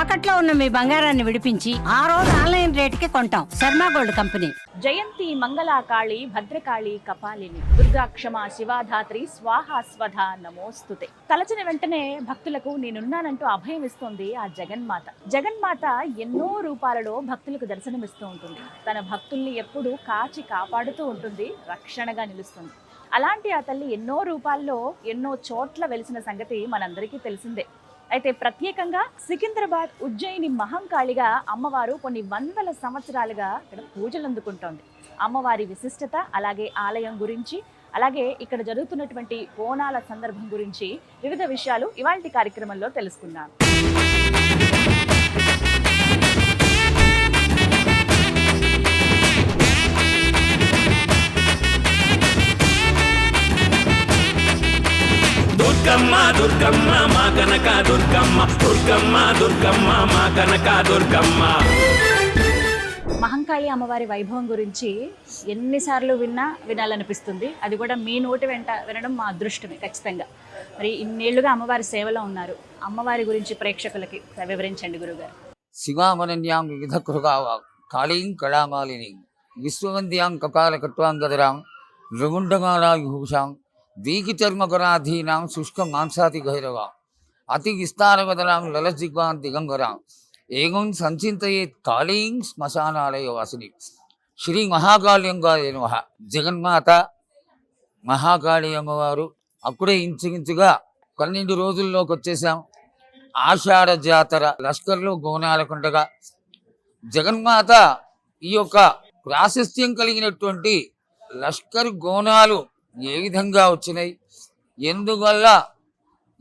తాకట్లో ఉన్న మీ బంగారాన్ని విడిపించి ఆ రోజు ఆన్లైన్ రేటుకి కొంటాం. Sharma gold company. జయంతి మంగళాకాళి భద్రకాళి కపాలిని దుర్గాక్షమ శివాధాత్రి స్వాహాస్వధ నమోస్తుతే. తలచిన వెంటనే భక్తులకు నేనున్నానంటూ అభయం ఇస్తోంది ఆ జగన్మాత. జగన్మాత ఎన్నో రూపాలలో భక్తులకు దర్శనమిస్తూ ఉంటుంది. తన భక్తుల్ని ఎప్పుడూ కాచి కాపాడుతూ ఉంటుంది రక్షణగా నిలుస్తుంది. అలాంటి ఆ తల్లి ఎన్నో రూపాల్లో ఎన్నో చోట్ల వెలిసిన సంగతి మనందరికీ తెలిసిందే. అయితే ప్రత్యేకంగా సికింద్రాబాద్ ఉజ్జయిని మహంకాళిగా అమ్మవారు కొన్ని వందల సంవత్సరాలుగా ఇక్కడ పూజలు అందుకుంటోంది. అమ్మవారి విశిష్టత అలాగే ఆలయం గురించి అలాగే ఇక్కడ జరుగుతున్నటువంటి బోనాల సందర్భం గురించి వివిధ విషయాలు ఇవాళ కార్యక్రమంలో తెలుసుకున్నాను దుర్గమ్మ దుర్గమ్మ మా కనక దుర్గమ్మ. దుర్గమ్మ దుర్గమ్మ మా కనక దుర్గమ్మ. మహంకాళి అమ్మవారి వైభవం గురించి ఎన్నిసార్లు విన్నా వినాలనిపిస్తుంది. అది కూడా మీ నోటి వెంట వినడం మా అదృష్టమే ఖచ్చితంగా. మరి ఇన్నేళ్ళుగా అమ్మవారి సేవలో ఉన్నారు. అమ్మవారి గురించి ప్రేక్షకులకి వివరించండి గురుగారు. శివామనన్యాం వివిధ కృగావ కాళీం కళామాలిని విశ్వవంద్యాం కపాల దీకిచర్మ రగుండమాలాయుభూషాం శుష్క మాంసాతి గైరవ. అతి విస్తారవదరాం లలజిగ్వాం దిగంగరాం ఏగం సంచింతయే కాళీం శ్మశానాలయ వాసిని. శ్రీ మహాకాళ్యంగాయ నమః. జగన్మాత మహాకాళి అమ్మవారు అప్పుడే ఇంచుమించుగా పన్నెండు రోజుల్లోకి వచ్చేసాం ఆషాఢ జాతర లష్కర్లో గోనాలకుండగా జగన్మాత ఈ యొక్క ప్రాశస్త్యం కలిగినటువంటి లష్కర్ గోనాలు ఏ విధంగా వచ్చినాయి? ఎందువల్ల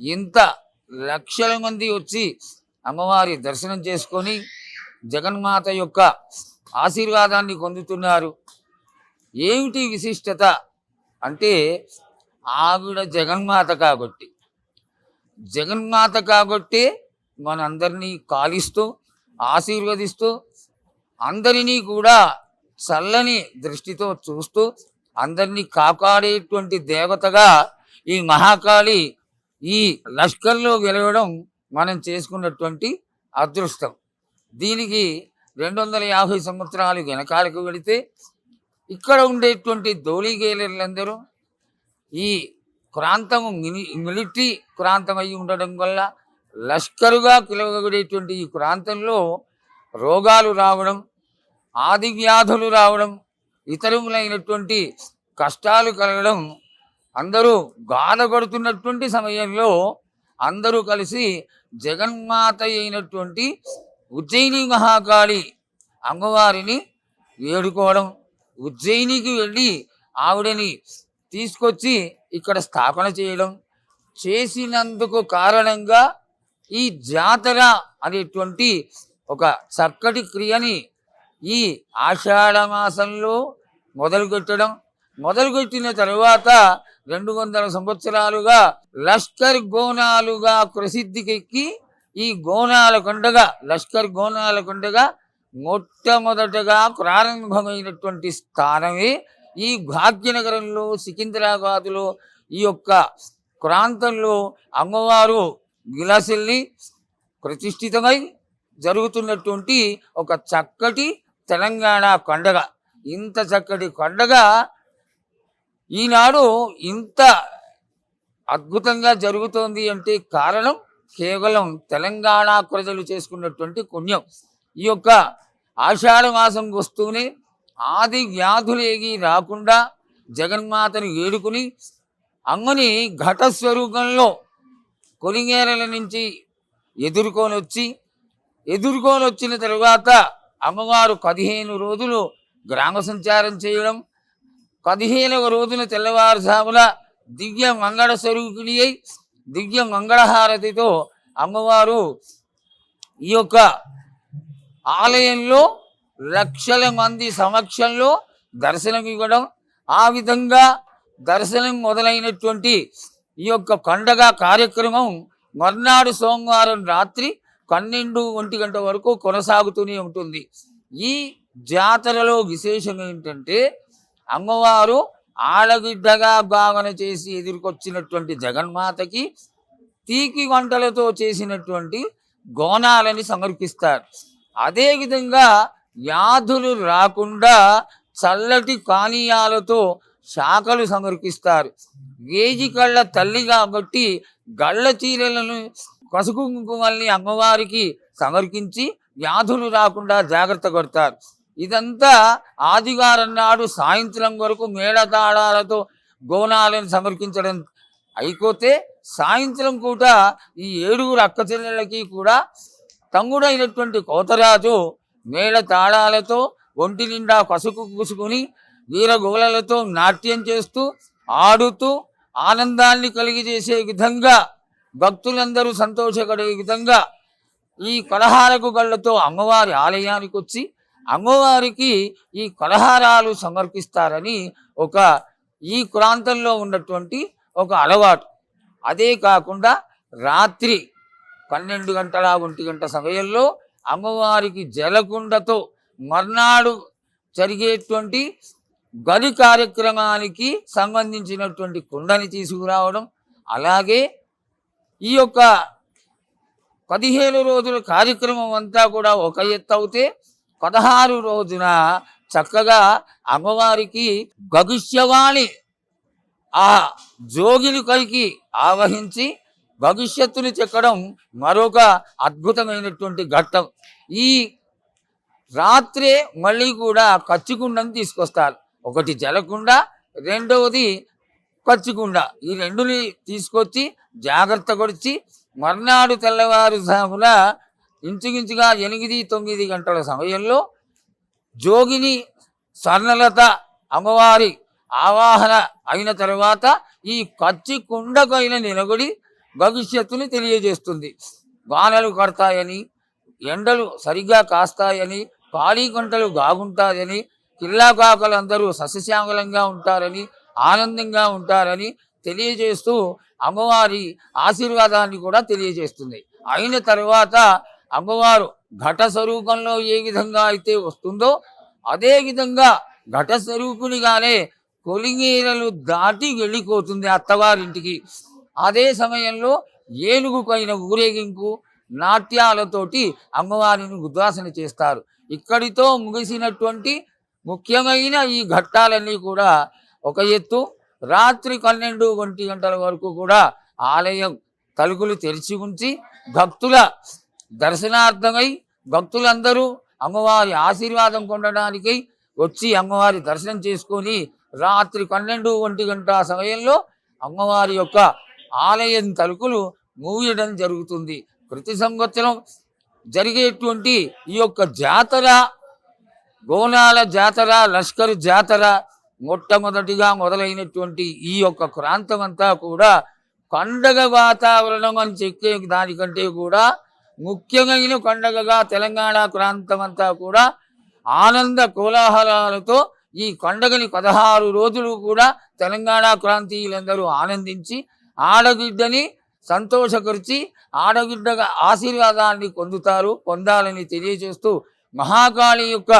ఇంత లక్షల మంది వచ్చి అమ్మవారి దర్శనం చేసుకొని జగన్మాత యొక్క ఆశీర్వాదాన్ని పొందుతున్నారు? ఏమిటి విశిష్టత? అంటే ఆవిడ జగన్మాత కాబట్టి. జగన్మాత కాబట్టి మనందరినీ కాలిస్తూ ఆశీర్వదిస్తూ అందరినీ కూడా చల్లని దృష్టితో చూస్తూ అందరినీ కాపాడేటువంటి దేవతగా ఈ మహాకాళి ఈ లష్కర్లో గెలవడం మనం చేసుకున్నటువంటి అదృష్టం. దీనికి రెండు వందల యాభై సంవత్సరాలు వెనకాలకు వెళితే ఇక్కడ ఉండేటువంటి ధోళీగేలర్లందరూ ఈ ప్రాంతము మిలిటరీ ప్రాంతం అయి ఉండడం వల్ల లష్కరుగా పిలువబడేటువంటి ఈ ప్రాంతంలో రోగాలు రావడం ఆది వ్యాధులు రావడం ఇతరములైనటువంటి కష్టాలు కలగడం అందరూ గాధగడుతున్నటువంటి సమయంలో అందరూ కలిసి జగన్మాత అయినటువంటి ఉజ్జయిని మహాకాళి అమ్మవారిని వేడుకోవడం ఉజ్జయినికి వెళ్ళి ఆవిడని తీసుకొచ్చి ఇక్కడ స్థాపన చేయడం చేసినందుకు కారణంగా ఈ జాతర అనేటువంటి ఒక చక్కటి క్రియని ఈ ఆషాఢ మాసంలో మొదలుపెట్టడం మొదలుపెట్టిన తరువాత రెండు వందల సంవత్సరాలుగా లష్కర్ గోనాలుగా ప్రసిద్ధికెక్కి ఈ గోనాల కొండగా లష్కర్ గోనాల కొండగా మొట్టమొదటగా ప్రారంభమైనటువంటి స్థానమే ఈ భాగ్యనగరంలో సికింద్రాబాదులో ఈ యొక్క ప్రాంతంలో అమ్మవారు విలాసిల్ని ప్రతిష్ఠితమై జరుగుతున్నటువంటి ఒక చక్కటి తెలంగాణ కొండగా. ఇంత చక్కటి కొండగా ఈనాడు ఇంత అద్భుతంగా జరుగుతోంది అంటే కారణం కేవలం తెలంగాణ ప్రజలు చేసుకున్నటువంటి పుణ్యం. ఈ యొక్క ఆషాఢ మాసం వస్తూనే ఆది వ్యాధులేగి రాకుండా జగన్మాతను ఏడుకుని అమ్మని ఘట స్వరూపంలో కొలింగేరల నుంచి ఎదుర్కొని వచ్చి ఎదుర్కొని వచ్చిన తరువాత అమ్మవారు పదిహేను రోజులు గ్రామ సంచారం చేయడం పదిహేనవ రోజున తెల్లవారుజామున దివ్య మంగళ స్వరూపిణి అయి దివ్య మంగళహారతితో అమ్మవారు ఈ యొక్క ఆలయంలో లక్షల మంది సమక్షంలో దర్శనం ఇవ్వడం ఆ విధంగా దర్శనం మొదలైనటువంటి ఈ యొక్క పండగ కార్యక్రమం మర్నాడు సోమవారం రాత్రి పన్నెండు ఒంటి గంట వరకు కొనసాగుతూనే ఉంటుంది. ఈ జాతరలో విశేషం ఏంటంటే అమ్మవారు ఆడబిడ్డగా భావన చేసి ఎదుర్కొచ్చినటువంటి జగన్మాతకి తీకి వంటలతో చేసినటువంటి గోనాలని సమర్పిస్తారు. అదేవిధంగా వ్యాధులు రాకుండా చల్లటి పానీయాలతో శాఖలు సమర్పిస్తారు. వేజి కళ్ళ తల్లి కాబట్టి గళ్ళ చీరలను పసుపు కుంకుమల్ని అమ్మవారికి సమర్పించి వ్యాధులు రాకుండా జాగ్రత్త కొడతారు ఇదంతా ఆదివారం నాడు సాయంత్రం వరకు మేళతాళాలతో గోనాలను సమర్పించడం. అయిపోతే సాయంత్రం కూడా ఈ ఏడుగురు అక్క చెల్లెళ్ళకి కూడా తంగుడైనటువంటి కోతరాజు మేళ తాళాలతో ఒంటి నిండా పసుపు పూసుకుని వీరగోలలతో నాట్యం చేస్తూ ఆడుతూ ఆనందాన్ని కలిగజేసే విధంగా భక్తులందరూ సంతోషపడే విధంగా ఈ కలహారకు గళ్ళతో అమ్మవారి ఆలయానికి వచ్చి అమ్మవారికి ఈ కొలహారాలు సమర్పిస్తారని ఒక ఈ ప్రాంతంలో ఉన్నటువంటి ఒక అలవాటు. అదే కాకుండా రాత్రి పన్నెండు గంటల ఒంటి గంట సమయంలో అమ్మవారికి జలకుండతో మర్నాడు జరిగేటువంటి గది కార్యక్రమానికి సంబంధించినటువంటి కుండని తీసుకురావడం అలాగే ఈ యొక్క పదిహేను రోజుల కార్యక్రమం అంతా కూడా ఒక ఎత్తు అవుతే పదహారు రోజున చక్కగా అమ్మవారికి భవిష్యవాణి ఆ జోగిని కలిగి ఆవహించి భవిష్యత్తుని చెక్కడం మరొక అద్భుతమైనటువంటి ఘట్టం. ఈ రాత్రే మళ్ళీ కూడా కచ్చికుండని తీసుకొస్తారు. ఒకటి జలకుండ రెండవది కచ్చికుండ ఈ రెండుని తీసుకొచ్చి జాగ్రత్త కొడిచి మర్నాడు తెల్లవారుజామున ఇంచుమించుగా ఎనిమిది తొమ్మిది గంటల సమయంలో జోగిని స్వర్ణలత అమ్మవారి ఆవాహన అయిన తర్వాత ఈ కచ్చి కుండకైన నిలబడి భవిష్యత్తుని తెలియజేస్తుంది. వానలు కడతాయని ఎండలు సరిగ్గా కాస్తాయని పాడి గంటలు బాగుంటాయని పిల్లాకాకలందరూ సస్యశ్యామలంగా ఉంటారని ఆనందంగా ఉంటారని తెలియజేస్తూ అమ్మవారి ఆశీర్వాదాన్ని కూడా తెలియజేస్తుంది. అయిన తర్వాత అమ్మవారు ఘట స్వరూపంలో ఏ విధంగా అయితే వస్తుందో అదే విధంగా ఘట స్వరూపునిగానే కొలింగీరలు దాటి వెళ్ళిపోతుంది అత్తవారింటికి. అదే సమయంలో ఏనుగు పైన ఊరేగింపు నాట్యాలతోటి అమ్మవారిని ఉద్వాసన చేస్తారు. ఇక్కడితో ముగిసినటువంటి ముఖ్యమైన ఈ ఘట్టాలన్నీ కూడా ఒక ఎత్తు రాత్రి పన్నెండు ఒంటి గంటల వరకు కూడా ఆలయం తలుపులు తెరిచి ఉంచి భక్తుల దర్శనార్థమై భక్తులందరూ అమ్మవారి ఆశీర్వాదం పొందడానికి వచ్చి అమ్మవారి దర్శనం చేసుకొని రాత్రి పన్నెండు ఒంటి గంట సమయంలో అమ్మవారి యొక్క ఆలయం తలుపులు మూయడం జరుగుతుంది. ప్రతి సంవత్సరం జరిగేటువంటి ఈ యొక్క జాతర గోనాల జాతర లష్కర్ జాతర మొట్టమొదటిగా మొదలైనటువంటి ఈ యొక్క ప్రాంతం అంతా కూడా పండగ వాతావరణం అని చెప్పే దానికంటే కూడా ముఖ్యమైన పండగగా తెలంగాణ ప్రాంతం అంతా కూడా ఆనంద కోలాహలాలతో ఈ పండగని పదహారు రోజులు కూడా తెలంగాణ ప్రాంతీయులందరూ ఆనందించి ఆడబిడ్డని సంతోషపరిచి ఆడబిడ్డగా ఆశీర్వాదాన్ని పొందుతారు పొందాలని తెలియజేస్తూ మహాకాళి యొక్క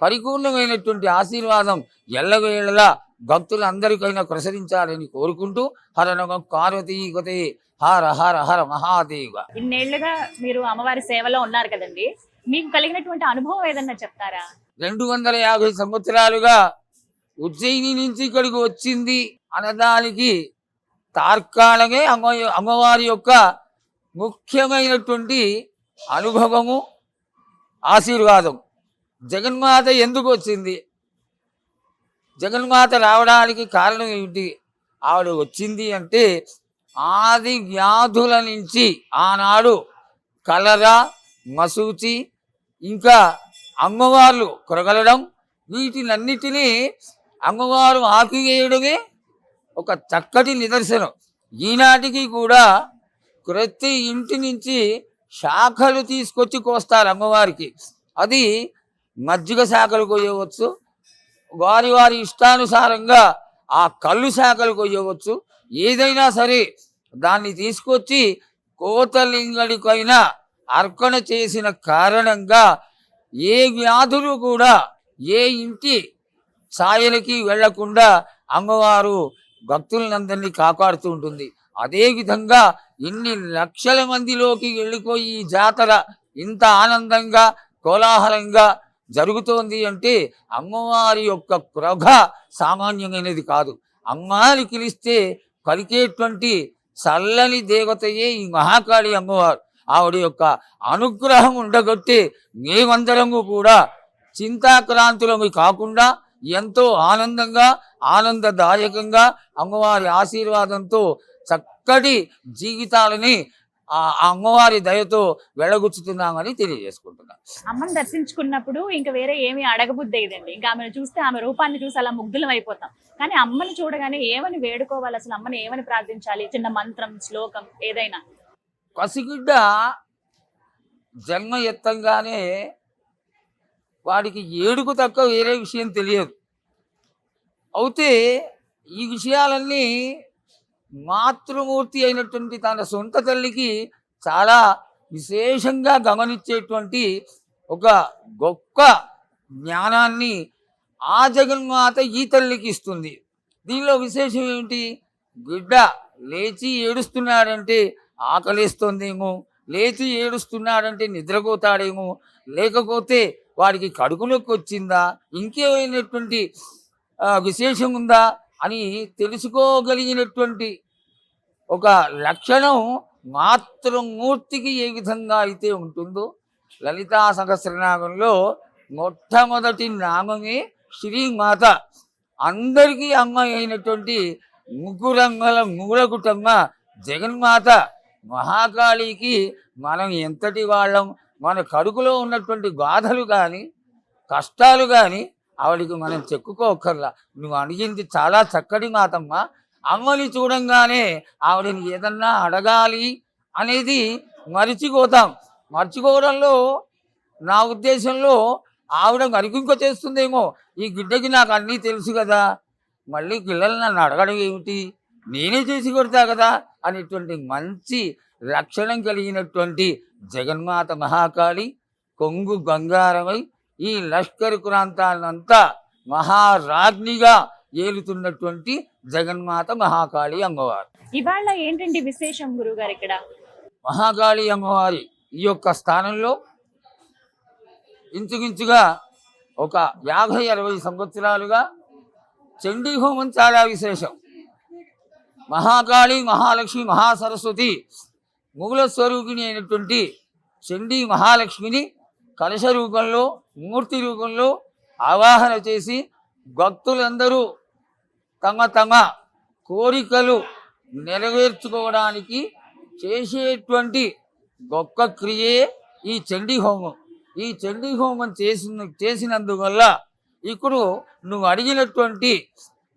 పరిపూర్ణమైనటువంటి ఆశీర్వాదం ఎల్లవేళలా భక్తులందరికైనా ప్రసరించాలని కోరుకుంటూ హర నమ పార్వతీ గతే హర హర హర మహాదేవ. ఇన్నేళ్ళుగా మీరు అమ్మవారి సేవలో ఉన్నారు కదండి. మీకు కలిగినటువంటి అనుభవం ఏదన్నా చెప్తారా? రెండు వందల యాభై సంవత్సరాలుగా ఉజ్జయిని నుంచి ఇక్కడికి వచ్చింది అనదానికి తార్కాణమే అమ్మ అమ్మవారి యొక్క ముఖ్యమైనటువంటి అనుభవము ఆశీర్వాదం. జగన్మాత ఎందుకు వచ్చింది? జగన్మాత రావడానికి కారణం ఏమిటి? ఆవిడ వచ్చింది అంటే ఆది వ్యాధుల నుంచి ఆనాడు కలరా మసూచి ఇంకా అమ్మవార్లు కొరగలడం వీటినన్నిటినీ అమ్మవారు ఆపివేయడమే ఒక చక్కటి నిదర్శనం. ఈనాటికి కూడా ప్రతి ఇంటి నుంచి శాఖలు తీసుకొచ్చి కోస్తారు అమ్మవారికి. అది మజ్జిగ శాఖలు కోయవచ్చు వారి వారి ఇష్టానుసారంగా ఆ కళ్ళు శాఖలు కొయ్యవచ్చు. ఏదైనా సరే దాన్ని తీసుకొచ్చి కోతలింగడికైనా అర్పణ చేసిన కారణంగా ఏ వ్యాధులు కూడా ఏ ఇంటి ఛాయలకి వెళ్ళకుండా అమ్మవారు భక్తులందరినీ కాపాడుతూ ఉంటుంది. అదేవిధంగా ఇన్ని లక్షల మందిలోకి వెళ్ళిపోయి ఈ జాతర ఇంత ఆనందంగా కోలాహలంగా జరుగుతోంది అంటే అమ్మవారి యొక్క ప్రొగ సామాన్యమైనది కాదు. అమ్మవారి పిలిస్తే కలికేటువంటి చల్లని దేవతయే ఈ మహాకాళి అమ్మవారు. ఆవిడ యొక్క అనుగ్రహం ఉండగొట్టి మేమందరము కూడా చింతాక్రాంతులము కాకుండా ఎంతో ఆనందంగా ఆనందదాయకంగా అమ్మవారి ఆశీర్వాదంతో చక్కటి జీవితాలని ఆ అమ్మవారి దయతో వెళ్ళగుచ్చుతున్నామని తెలియజేసుకుంటున్నాను. అమ్మని దర్శించుకున్నప్పుడు ఇంకా వేరే ఏమీ అడగబుద్ధి అయ్యిందండి. ఇంకా ఆమెను చూస్తే ఆమె రూపాన్ని చూసి అలా ముగ్ధులం అయిపోతాం. కానీ అమ్మని చూడగానే ఏమని వేడుకోవాలి? అసలు అమ్మని ఏమని ప్రార్థించాలి? చిన్న మంత్రం శ్లోకం ఏదైనా. పసిగుడ్డ జన్మ ఎత్తంగానే వాడికి ఏడుకు తక్కువ వేరే విషయం తెలియదు. అయితే ఈ విషయాలన్నీ మాతృమూర్తి అయినటువంటి తన సొంత తల్లికి చాలా విశేషంగా గమనించేటువంటి ఒక గొప్ప జ్ఞానాన్ని ఆ జగన్మాత ఈ తల్లికి ఇస్తుంది. దీనిలో విశేషం ఏమిటి? బిడ్డ లేచి ఏడుస్తున్నాడంటే ఆకలిస్తుందేమో లేచి ఏడుస్తున్నాడంటే నిద్రపోతాడేమో లేకపోతే వాడికి కడుపులోకి వచ్చిందా ఇంకేమైనటువంటి విశేషం ఉందా? అని తెలుసుకోగలిగినటువంటి ఒక లక్షణం మాతృమూర్తికి ఏ విధంగా అయితే ఉంటుందో లలితా సహస్రనామంలో మొట్టమొదటి నామమే శ్రీమాత. అందరికీ అమ్మ అయినటువంటి ముగ్గురంగల మూలకుటమ్మ జగన్మాత. మహాకాళికి మనం ఎంతటి వాళ్ళం మన కడుపులో ఉన్నటువంటి బాధలు కానీ కష్టాలు కానీ ఆవిడికి మనం చెక్కుకోకర్లా నువ్వు అడిగింది చాలా చక్కటి మాతమ్మ అమ్మని చూడంగానే ఆవిడని ఏదన్నా అడగాలి అనేది మరిచిపోతాం. మర్చిపోవడంలో నా ఉద్దేశంలో ఆవిడ మరికింక చేస్తుందేమో. ఈ గిడ్డకి నాకు అన్నీ తెలుసు కదా. మళ్ళీ పిల్లలు నన్ను అడగడం ఏమిటి? నేనే చేసి కొడతా కదా అనేటువంటి మంచి లక్షణం కలిగినటువంటి జగన్మాత మహాకాళి కొంగు బంగారమై ఈ లష్కర్ ప్రాంతాలంతా మహారాజ్ఞిగా ఏలుతున్నటువంటి జగన్మాత మహాకాళి అమ్మవారు. ఇవాళ ఏంటండి విశేషం గురువు గారు ఇక్కడ? మహాకాళి అమ్మవారి ఈ యొక్క స్థానంలో ఇంచుమించుగా ఒక యాభై అరవై సంవత్సరాలుగా చండీ హోమం చాలా విశేషం. మహాకాళి మహాలక్ష్మి మహాసరస్వతి మూల స్వరూపిణి అయినటువంటి చండీ మహాలక్ష్మిని కలశ రూపంలో మూర్తి రూపంలో ఆవాహన చేసి భక్తులందరూ తమ తమ కోరికలు నెరవేర్చుకోవడానికి చేసేటువంటి గొప్ప క్రియే ఈ చండీ హోమం. ఈ చండీ హోమం చేసిన చేసినందువల్ల ఇప్పుడు నువ్వు అడిగినటువంటి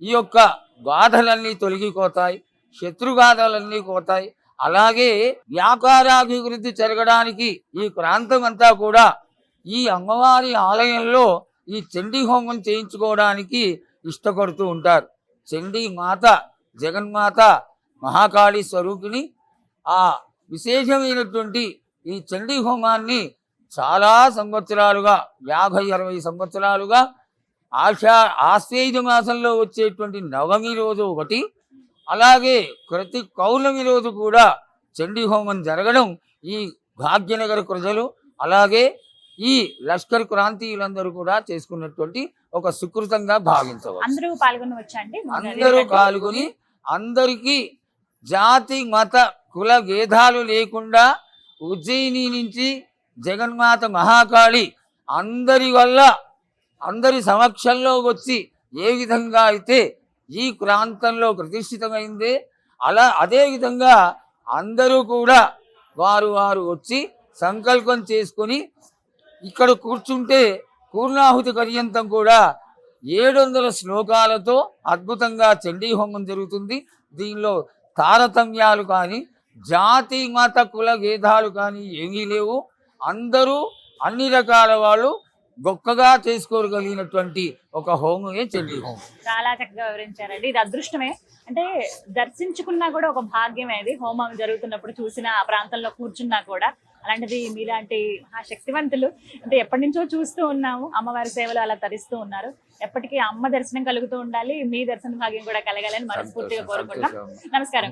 ఈ యొక్క బాధలన్నీ తొలగిపోతాయి శత్రుగాథలన్నీ పోతాయి. అలాగే వ్యాపారాభివృద్ధి జరగడానికి ఈ ప్రాంతం అంతా కూడా ఈ అమ్మవారి ఆలయంలో ఈ చండీ హోమం చేయించుకోవడానికి ఇష్టపడుతూ ఉంటారు. చండీ మాత జగన్మాత మహాకాళి స్వరూపిణి ఆ విశేషమైనటువంటి ఈ చండీ హోమాన్ని చాలా సంవత్సరాలుగా యాభై అరవై సంవత్సరాలుగా ఆషా ఆశ్వేజ మాసంలో వచ్చేటువంటి నవమి రోజు ఒకటి అలాగే ప్రతి కౌలమి రోజు కూడా చండీ హోమం జరగడం ఈ భాగ్యనగర ప్రజలు అలాగే ఈ లష్కర్ క్రాంతీయులందరూ కూడా చేసుకున్నటువంటి ఒక సుకృతంగా భావించవచ్చు. అందరూ అందరూ పాల్గొని అందరికీ జాతి మత కుల భేదాలు లేకుండా ఉజ్జయిని నుంచి జగన్మాత మహాకాళి అందరి వల్ల అందరి సమక్షంలో వచ్చి ఏ విధంగా అయితే ఈ ప్రాంతంలో ప్రతిష్ఠితమైందే అలా అదే విధంగా అందరూ కూడా వారు వారు వచ్చి సంకల్పం చేసుకొని ఇక్కడ కూర్చుంటే పూర్ణాహుతి పర్యంతం కూడా ఏడు వందల శ్లోకాలతో అద్భుతంగా చండీ హోమం జరుగుతుంది. దీనిలో తారతమ్యాలు కానీ జాతి మత కుల భేదాలు కానీ ఏమీ లేవు. అందరూ అన్ని రకాల వాళ్ళు గొప్పగా చేసుకోగలిగినటువంటి ఒక హోమమే చండీ హోమం. చాలా చక్కగా వివరించారండి. ఇది అదృష్టమే. అంటే దర్శించుకున్నా కూడా ఒక భాగ్యమే అది. హోమం జరుగుతున్నప్పుడు చూసిన ఆ ప్రాంతంలో కూర్చున్నా కూడా. అలాంటిది మీలాంటి ఆ శక్తివంతులు అంటే ఎప్పటి నుంచో చూస్తూ ఉన్నాము. అమ్మవారి సేవలు అలా తరిస్తూ ఉన్నారు. ఎప్పటికీ అమ్మ దర్శనం కలుగుతూ ఉండాలి. మీ దర్శన భాగ్యం కూడా కలగాలని మనస్ఫూర్తిగా కోరుకుంటాం. నమస్కారం